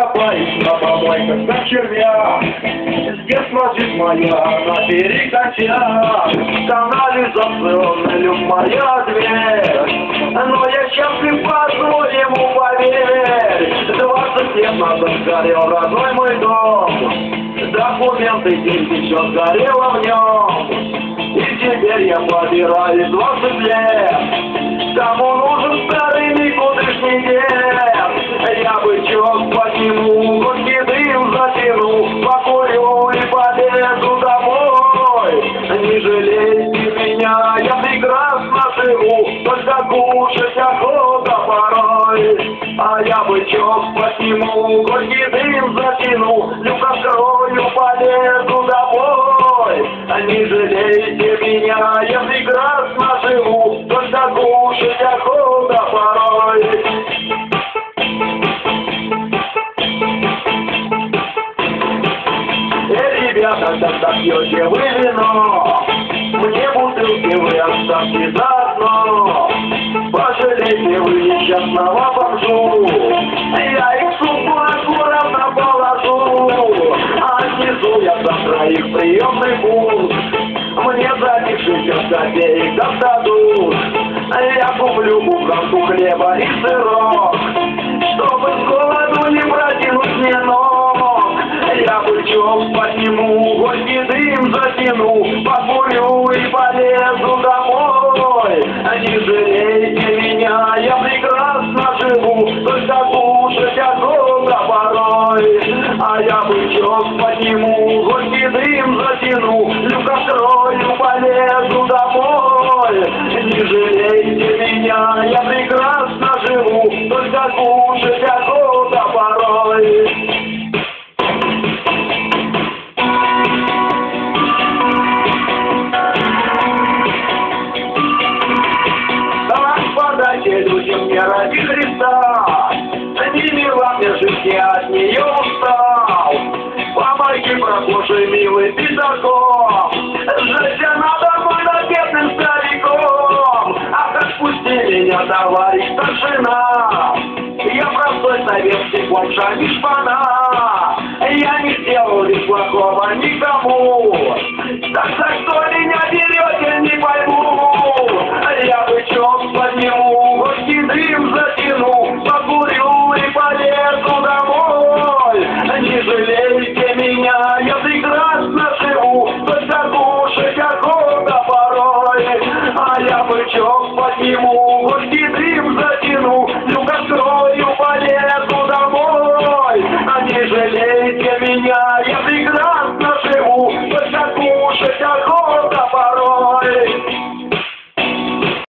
Ой, как червя, с детства жизнь моя на перекате, канализационная моя дверь, но я счастлив по-своему, поверь, двадцать лет назад сгорел родной мой дом, документы, деньги, все сгорело в нем, и теперь я побираю двадцать лет, меня, я прекрасно живу, только кушать охота порой. А я бычок подниму, горький дым затяну, люк открою, полезу домой. Не жалейте меня, я прекрасно живу, только кушать охота порой. Эй, ребята, когда пьете вы вино, мне бутылки вы оставьте заодно. Пожалейте вы несчастного бомжу, я их сумку аккуратно положу. А снизу я завтра их приемный пункт, мне за них 60 копеек достадут. Я куплю буханку хлеба и сырок, чтобы с голоду не протянуть мне ног. Я бычок подниму, горький дым затяну, и полезу домой. Не жалейте меня, я прекрасно живу, только кушать охота порой. А я бычок подниму, горький дым затяну, люк открою, полезу домой. Не жалейте меня, я прекрасно живу, только кушать людям мне ради Христа, Не мила мне жить, я от нее устал. Помоги, прохожий, милый пидорком, Жить надо больно бедным стариком. Ах, отпусти меня, товарищ старшина, Я простой советский не шпана. Я не сделал лишь плохого никому. Так за что Не жалейте меня, я прекрасно живу, только кушать охота порой. А я бычок подниму,